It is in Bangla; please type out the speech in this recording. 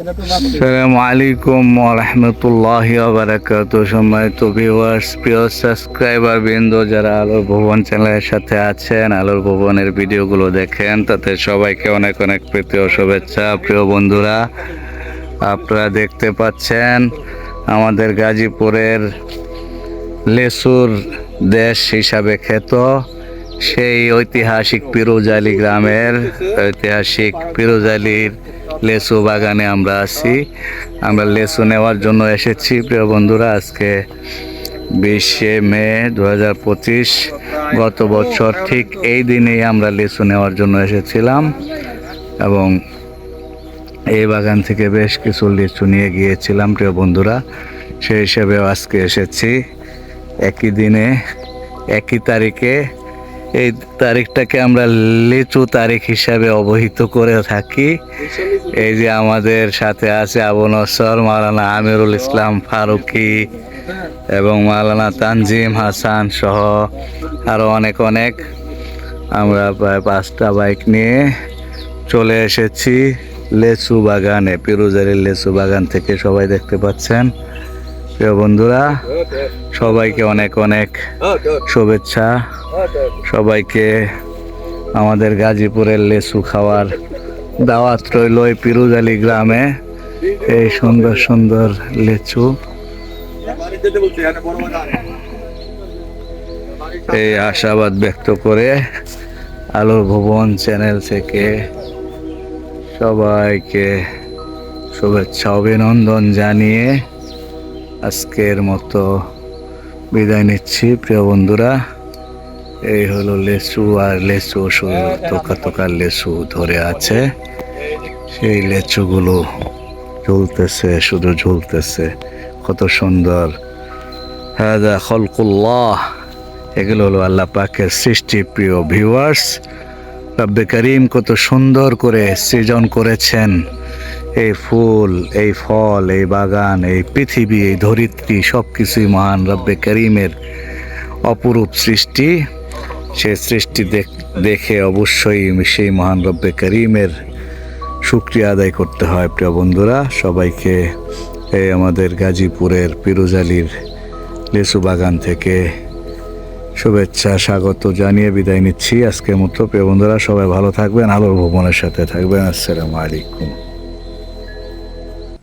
আসসালামু আলাইকুম রহমতুল্লাহ বারাকাত সম্মানিত ভিউয়ার্স সাবস্ক্রাইবার যারা আলোর ভবন চ্যানেলের সাথে আছেন, আলোর ভবনের দেখেন তাতে সবাইকে অনেক অনেক শুভেচ্ছা। প্রিয় বন্ধুরা, আপনারা দেখতে পাচ্ছেন, আমাদের গাজীপুরের লেসুর দেশ হিসাবে খ্যাত। সেই ঐতিহাসিক পিরোজালি গ্রামের ঐতিহাসিক পিরোজালির লেসু বাগানে আমরা আছি। আমরা লেসু নেওয়ার জন্য এসেছি, প্রিয় বন্ধুরা। আজকে বিশে মে দু হাজার পঁচিশ, গত বছর ঠিক এই দিনেই আমরা লেসু নেওয়ার জন্য এসেছিলাম এবং এই বাগান থেকে বেশ কিছু লিচু নিয়ে গিয়েছিলাম, প্রিয় বন্ধুরা। সেই হিসেবে আজকে এসেছি। একই দিনে, একই তারিখে এই তারিখটাকে আমরা লিচু তারিখ হিসাবে অবহিত করে থাকি। এই যে আমাদের সাথে আছে আবু নসর, মাওলানা আমিরুল ইসলাম ফারুকি এবং মালানা তানজিম হাসান সহ আরও অনেক অনেক। আমরা প্রায় পাঁচটা বাইক নিয়ে চলে এসেছি লেচু বাগানে, পিরুজারির লেচু বাগান থেকে সবাই দেখতে পাচ্ছেন। প্রিয় বন্ধুরা, সবাইকে অনেক অনেক শুভেচ্ছা। সবাইকে আমাদের গাজীপুরের লেচু খাওয়ার দাওয়াত রইল এই পিরুজালি গ্রামে। এই সুন্দর সুন্দর লেচু। এই আশাবাদ ব্যক্ত করে আলোর ভুবন চ্যানেল থেকে সবাইকে শুভেচ্ছা, অভিনন্দন জানিয়ে আজকের মতো বিদায় নিচ্ছি, প্রিয় বন্ধুরা। এই হলো লেচু আর লেচু শুধু তোকা তোকা লেচু ধরে আছে। সেই লেচুগুলো ঝুলতেছে, শুধু ঝুলতেছে। কত সুন্দর। হাদা খলকুল্লাহ। এগুলো হলো আল্লাহ পাকের সৃষ্টি প্রিয় ভিউয়ার্স রব্বে করিম কত সুন্দর করে সৃজন করেছেন। এই ফুল, এই ফল, এই বাগান, এই পৃথিবী, এই ধরিত্রী সব কিছুই মহান রব্বে করিমের অপরূপ সৃষ্টি। সে সৃষ্টি দেখ- অবশ্যই সেই মহান রব্বে করিমের শুক্রিয়া আদায় করতে হয়, প্রিয় বন্ধুরা। সবাইকে এই আমাদের গাজীপুরের পিরোজালির লিচু বাগান থেকে শুভেচ্ছা, স্বাগত জানিয়ে বিদায় নিচ্ছি আজকের মতো। প্রিয় বন্ধুরা, সবাই ভালো থাকবেন, আলোর ভবনের সাথে থাকবেন। আসসালামু আলাইকুম।